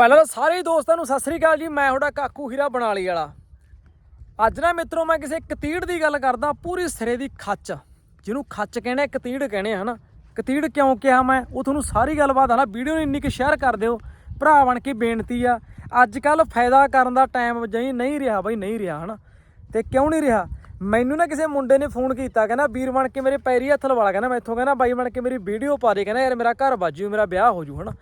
ਪਹਿਲਾਂ ਤਾਂ ਸਾਰੇ ਦੋਸਤਾਂ ਨੂੰ ਸਤਿ ਸ੍ਰੀ ਅਕਾਲ ਜੀ, ਮੈਂ ਤੁਹਾਡਾ ਕਾਕੂ ਹੀਰਾ ਬਣਾਲੀ ਵਾਲਾ। ਅੱਜ ਨਾ ਮਿੱਤਰੋ, ਮੈਂ ਕਿਸੇ ਕਤੀੜ ਦੀ ਗੱਲ ਕਰਦਾ, ਪੂਰੀ ਸਿਰੇ ਦੀ ਖੱਚ, ਜਿਹਨੂੰ ਖੱਚ ਕਹਿੰਦੇ ਕਤੀੜ ਕਹਿੰਦੇ ਆ, ਹਨਾ? ਕਤੀੜ ਕਿਉਂ ਕਿਹਾ ਮੈਂ? ਉਹ ਤੁਹਾਨੂੰ ਸਾਰੀ ਗੱਲਬਾਤ ਹਨਾ ਵੀਡੀਓ ਨੂੰ ਇੰਨੀ ਕਿ ਸ਼ੇਅਰ ਕਰ ਦਿਓ। ਭਰਾ ਬਣ ਕੇ ਬੇਨਤੀ ਆ ਅੱਜ ਕੱਲ ਫਾਇਦਾ ਕਰਨ ਦਾ ਟਾਈਮ ਜਈ ਨਹੀਂ ਰਿਹਾ ਬਈ, ਨਹੀਂ ਰਿਹਾ, ਹਨਾ? ਤੇ ਕਿਉਂ ਨਹੀਂ ਰਿਹਾ? ਮੈਨੂੰ ਨਾ ਕਿਸੇ ਮੁੰਡੇ ਨੇ ਫੋਨ ਕੀਤਾ, ਕਹਿੰਦਾ ਵੀਰ ਬਣ ਕੇ ਮੇਰੇ ਪੈਰੀ ਹੱਥ ਲਵਾ ਕਹਿੰਦਾ ਮੈਥੋਂ ਕਹਿੰਦਾ ਬਾਈ ਬਣ ਕੇ ਮੇਰੀ ਵੀਡੀਓ ਪਾ ਦੇ, ਕਹਿੰਦਾ ਯਾਰ ਮੇਰਾ ਘਰ ਬਾਜੂ, ਮੇਰਾ ਵਿਆਹ ਹੋ ਜੂ, ਹਨਾ।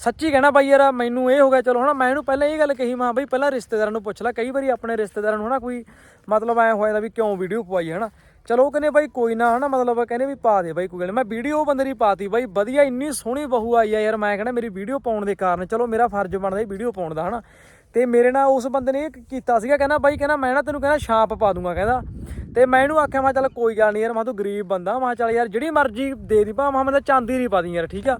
ਸੱਚੀ ਕਹਿਣਾ ਬਾਈ ਯਾਰ ਮੈਨੂੰ ਇਹ ਹੋ ਗਿਆ, ਚਲੋ ਹਨਾ, ਮੈਂ ਇਹਨੂੰ ਪਹਿਲਾਂ ਇਹ ਗੱਲ ਕਹੀ, ਮਾਂ ਬਾਈ ਪਹਿਲਾਂ ਰਿਸ਼ਤੇਦਾਰਾਂ ਨੂੰ ਪੁੱਛ ਲੈ, ਕਈ ਵਾਰੀ ਆਪਣੇ ਰਿਸ਼ਤੇਦਾਰਾਂ ਨੂੰ ਹਨਾ ਕੋਈ ਮਤਲਬ ਐ ਹੋਇਆ ਦਾ ਵੀ ਕਿਉਂ ਵੀਡੀਓ ਪਵਾਈ, ਹਨਾ। ਚਲੋ ਉਹ ਕਹਿੰਦੇ ਬਾਈ ਕੋਈ ਨਾ, ਹਨਾ, ਮਤਲਬ ਕਹਿੰਦੇ ਵੀ ਪਾ ਦੇ ਬਾਈ ਕੋਈ ਗੱਲ ਨੀ। ਮੈਂ ਵੀਡੀਓ ਉਹ ਬੰਦੇ ਦੀ ਪਾਤੀ ਬਾਈ, ਵਧੀਆ ਇੰਨੀ ਸੋਹਣੀ ਬਹੂ ਆਈ ਆ ਯਾਰ, ਮੈਂ ਕਹਿੰਦਾ ਮੇਰੀ ਵੀਡੀਓ ਪਾਉਣ ਦੇ ਕਾਰਨ, ਚਲੋ ਮੇਰਾ ਫਰਜ਼ ਬਣਦਾ ਵੀਡੀਓ ਪਾਉਣ ਦਾ, ਹਨਾ। ਤੇ ਮੇਰੇ ਨਾਲ ਉਸ ਬੰਦੇ ਨੇ ਇਹ ਕੀਤਾ ਸੀਗਾ, ਕਹਿੰਦਾ ਬਾਈ, ਕਹਿੰਦਾ ਮੈਂ ਨਾ ਤੈਨੂੰ ਕਹਿੰਦਾ ਛਾਪ ਪਾ ਦੂੰਗਾ, ਕਹਿੰਦਾ। ਤੇ ਮੈਂ ਇਹਨੂੰ ਆਖਿਆ, ਮੈਂ ਚੱਲ ਕੋਈ ਗੱਲ ਨਹੀਂ ਯਾਰ, ਮੈਂ ਤੂੰ ਗਰੀਬ ਬੰਦਾ, ਮੈਂ ਚੱਲ ਯਾਰ ਜਿਹੜੀ ਮਰਜ਼ੀ ਦੇ ਦੀ ਭਾ ਮੈਂ ਤਾਂ ਚਾਂਦੀ ਨਹੀਂ ਪਾ ਦੀ ਯਾਰ, ਠੀਕ ਆ।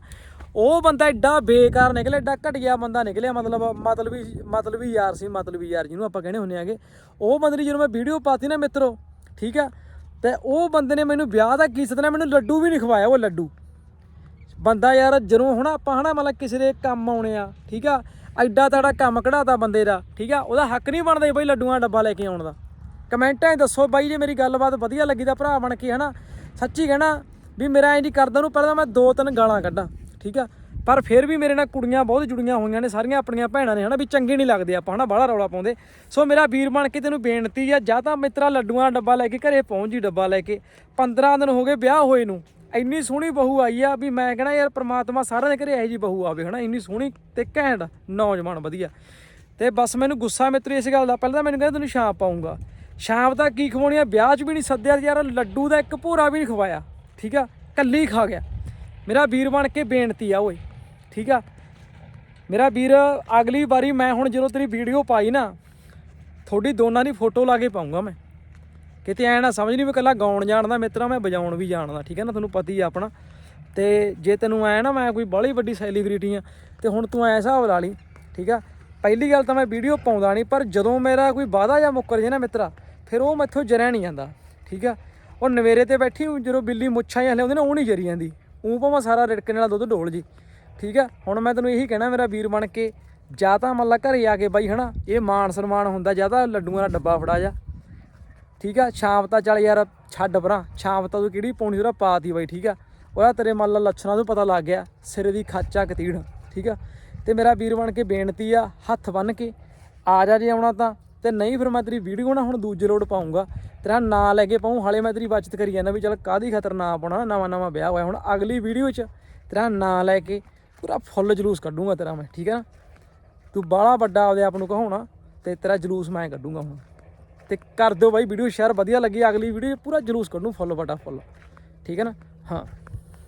ਉਹ ਬੰਦਾ ਐਡਾ ਬੇਕਾਰ ਨਿਕਲਿਆ ਐਡਾ ਘਟੀਆ ਬੰਦਾ ਨਿਕਲਿਆ, ਮਤਲਬ ਮਤਲਬ ਵੀ ਮਤਲਬ ਵੀ ਯਾਰ ਸੀ, ਮਤਲਬ ਵੀ ਯਾਰ ਜਿਹਨੂੰ ਆਪਾਂ ਕਹਿੰਦੇ ਹੁੰਦੇ ਆਗੇ ਉਹ ਬੰਦੇ ਦੀ ਜਦੋਂ ਮੈਂ ਵੀਡੀਓ ਪਾਤੀ ਨਾ ਮਿੱਤਰੋ, ਠੀਕ ਆ, ਤੇ ਉਹ ਬੰਦੇ ਨੇ ਮੈਨੂੰ ਵਿਆਹ ਦਾ ਕੀ ਸਦਨਾ ਮੈਨੂੰ ਲੱਡੂ ਵੀ ਨਹੀਂ ਖਵਾਇਆ, ਉਹ ਲੱਡੂ। ਬੰਦਾ ਯਾਰ ਜਦੋਂ ਹੁਣ ਆਪਾਂ ਹਨਾ, ਮਤਲਬ ਕਿਸੇ ਦੇ ਕੰਮ ਆਉਣੇ ਆ, ਠੀਕ ਆ ਐਡਾ ਤੜਾ ਕੰਮ ਕਢਾਤਾ ਬੰਦੇ ਦਾ, ਠੀਕ ਆ? ਉਹਦਾ ਹੱਕ ਨਹੀਂ ਬਣਦਾ ਬਈ ਲੱਡੂਆਂ ਦਾ ਡੱਬਾ ਲੈ ਕੇ ਆਉਣ ਦਾ। ਕਮੈਂਟਾਂ 'ਚ ਦੱਸੋ ਬਾਈ ਜੇ ਮੇਰੀ ਗੱਲਬਾਤ ਵਧੀਆ ਲੱਗੀ ਤਾਂ ਭਰਾ ਬਣ ਕੇ, ਹਨਾ? ਸੱਚੀ ਕਹਿਣਾ ਵੀ ਮੇਰਾ ਐਂ ਕਰਦਾ ਨੂੰ ਪਹਿਲਾਂ ਮੈਂ ਦੋ ਤਿੰਨ ਗਾਲਾਂ ਕੱਢਾਂ, ਠੀਕ ਆ? ਪਰ ਫਿਰ ਵੀ ਮੇਰੇ ਨਾਲ ਕੁੜੀਆਂ ਬਹੁਤ ਜੁੜੀਆਂ ਹੋਈਆਂ ਨੇ, ਸਾਰੀਆਂ ਆਪਣੀਆਂ ਭੈਣਾਂ ਨੇ, ਹਨਾ? ਵੀ ਚੰਗੇ ਨਹੀਂ ਲੱਗਦੇ ਆਪਾਂ, ਹਨਾ? ਬਾਹਲਾ ਰੌਲਾ ਪਾਉਂਦੇ। ਸੋ ਮੇਰਾ ਵੀਰ ਬਣ ਕੇ ਤੈਨੂੰ ਬੇਨਤੀ ਆ, ਜਾਂ ਤਾਂ ਮਿੱਤਰਾ ਲੱਡੂਆਂ ਦਾ ਡੱਬਾ ਲੈ ਕੇ ਘਰੇ ਪਹੁੰਚ ਜੀ, ਡੱਬਾ ਲੈ ਕੇ। 15 ਦਿਨ ਹੋ ਗਏ ਵਿਆਹ ਹੋਏ ਨੂੰ। ਇੰਨੀ ਸੋਹਣੀ ਬਹੂ ਆਈ ਆ ਵੀ ਮੈਂ ਕਹਣਾ ਯਾਰ ਪ੍ਰਮਾਤਮਾ ਸਾਰਿਆਂ ਦੇ ਘਰੇ ਇਹੋ ਜੀ ਬਹੂ ਆਵੇ, ਹਨਾ? ਇੰਨੀ ਸੋਹਣੀ ਤੇ ਘੈਂਟ, ਨੌਜਵਾਨ, ਵਧੀਆ। ਤੇ ਬਸ ਮੈਨੂੰ ਗੁੱਸਾ ਮਿੱਤਰ ਇਸ ਗੱਲ ਦਾ, ਪਹਿਲਾਂ ਤਾਂ ਮੈਨੂੰ ਕਹਿੰਦਾ ਤੈਨੂੰ ਸ਼ਾਮ ਪਾਉਂਗਾ ਸ਼ਾਮ ਤਾਂ ਕੀ ਖਵਾਉਣੀ ਆ? ਵਿਆਹ 'ਚ ਵੀ ਨਹੀਂ ਸੱਦਿਆ ਯਾਰ ਲੱਡੂ ਦਾ ਇੱਕ ਭੋਰਾ ਵੀ ਨਹੀਂ ਖਵਾਇਆ, ਠੀਕ ਆ? ਕੱਲੀ ਖਾ ਗਿਆ। ਮੇਰਾ ਵੀਰ ਬਣ ਕੇ ਬੇਨਤੀ ਆ, ਓਏ, ਠੀਕ ਆ? ਮੇਰਾ ਵੀਰ, ਅਗਲੀ ਵਾਰੀ ਮੈਂ ਹੁਣ ਜਦੋਂ ਤੇਰੀ ਵੀਡੀਓ ਪਾਈ ਨਾ, ਤੁਹਾਡੀ ਦੋਨਾਂ ਦੀ ਫੋਟੋ ਲਾ ਕੇ ਪਾਉਂਗਾ ਮੈਂ। ਕਿਤੇ ਐ ਨਾ ਸਮਝ ਨਹੀਂ ਵੀ ਕੱਲਾ ਗਾਉਣ ਜਾਣਦਾ, ਮਿੱਤਰਾ ਮੈਂ ਵਜਾਉਣ ਵੀ ਜਾਣਦਾ, ਠੀਕ ਹੈ ਨਾ? ਤੁਹਾਨੂੰ ਪਤਾ ਹੀ ਆ ਆਪਣਾ। ਤੇ ਜੇ ਤੈਨੂੰ ਐ ਨਾ, ਮੈਂ ਕੋਈ ਬਾਹਲੀ ਵੱਡੀ ਸੈਲੀਬ੍ਰਿਟੀ ਆ, ਤੇ ਹੁਣ ਤੂੰ ਐ ਹਿਸਾਬ ਲਾ ਲਈ, ਠੀਕ ਆ? ਪਹਿਲੀ ਗੱਲ ਤਾਂ ਮੈਂ ਵੀਡੀਓ ਪਾਉਂਦਾ ਨਹੀਂ ਪਰ ਜਦੋਂ ਮੇਰਾ ਕੋਈ ਵਾਅਦਾ ਜਾਂ ਮੁੱਕਰ ਜੇ ਨਾ ਮਿੱਤਰਾ, ਫਿਰ ਉਹ ਮੈਥੋਂ ਜਰਿਆ ਨਹੀਂ ਜਾਂਦਾ, ਠੀਕ ਆ? ਉਹ ਨਵੇਰੇ ਤੇ ਬੈਠੀ ਜਦੋਂ ਬਿੱਲੀ ਮੁੱਛਾਂ ਜਾਂ ਹਲੇ ਨਾ, ਉਹ ਨਹੀਂ ਜਰੀ ਜਾਂਦੀ। ਉਹ ਭਾਵੇਂ ਸਾਰਾ ਰਿੜਕਣ ਵਾਲਾ ਦੁੱਧ ਡੋਲ ਜੀ, ਠੀਕ ਆ? ਹੁਣ ਮੈਂ ਤੈਨੂੰ ਇਹੀ ਕਹਿਣਾ, ਮੇਰਾ ਵੀਰ ਬਣ ਕੇ, ਜਾਂ ਤਾਂ ਮੰਨ ਲਾ ਘਰੇ ਆ ਕੇ ਬਾਈ, ਹਨਾ? ਇਹ ਮਾਨ ਸਨਮਾਨ ਹੁੰਦਾ, ਜਾਂ ਤਾਂ ਲੱਡੂਆਂ ਦਾ ਡੱਬਾ ਫੜਾ ਜਾ। ਠੀਕ ਆ? ਸ਼ਾਮ ਤਾਂ ਚੱਲ ਯਾਰ ਛੱਡ ਪਰਾਂ। ਸ਼ਾਮ ਤਾਂ ਤੂੰ ਕਿਹੜੀ ਪਾਉਣੀ, ਉਹਦਾ ਪਾਤੀ ਬਾਈ, ਠੀਕ ਆ? ਉਹਦਾ ਤੇਰੇ ਮੰਨ ਲਾ ਲੱਛਣਾਂ ਤੋਂ ਪਤਾ ਲੱਗ ਗਿਆ, ਸਿਰੇ ਦੀ ਖਾਚਾ ਕਤੀੜ, ਠੀਕ ਆ? ਤੇ ਮੇਰਾ ਵੀਰ ਬਣ ਕੇ ਬੇਨਤੀ ਆ, ਹੱਥ ਬੰਨ ਕੇ, ਆ ਜਾ ਜੇ ਆਉਣਾ ਤਾਂ। ਤੇ ਨਹੀਂ ਫਿਰ ਮੈਂ ਤੇਰੀ ਵੀਡੀਓ ਨਾ ਹੁਣ ਦੂਜੇ ਲੋਡ ਪਾਉਂਗਾ ਤੇਰਾ ਨਾਂ ਲੈ ਕੇ ਪਾਉਂ ਹਾਲੇ ਮੈਂ ਤੇਰੀ ਬਚਤ ਕਰੀ ਜਾਂਦਾ ਵੀ ਚੱਲ ਕਾਦੀ ਖਤਰ ਨਾ ਪਾਉਣਾ, ਨਵਾਂ ਨਵਾਂ ਵਿਆਹ ਹੋਇਆ। ਹੁਣ ਅਗਲੀ ਵੀਡੀਓ 'ਚ ਤੇਰਾ ਨਾਂ ਲੈ ਕੇ ਪੂਰਾ ਫੁੱਲ ਜਲੂਸ ਕੱਢੂੰਗਾ ਤੇਰਾ ਮੈਂ, ਠੀਕ ਹੈ ਨਾ? ਤੂੰ ਬਾਹਲਾ ਵੱਡਾ ਆਪਦੇ ਆਪ ਨੂੰ ਕਹਾਉਣਾ ਤੇ ਤੇਰਾ ਜਲੂਸ ਮੈਂ ਕੱਢੂੰਗਾ ਹੁਣ। ਤੇ ਕਰ ਦਿਓ ਬਾਈ ਵੀਡੀਓ ਸ਼ੇਅਰ ਵਧੀਆ ਲੱਗੀ, ਅਗਲੀ ਵੀਡੀਓ ਪੂਰਾ ਜਲੂਸ ਕੱਢੂ ਫੁੱਲ ਵੱਡਾ ਫੁੱਲ ਠੀਕ ਹੈ ਨਾ? ਹਾਂ।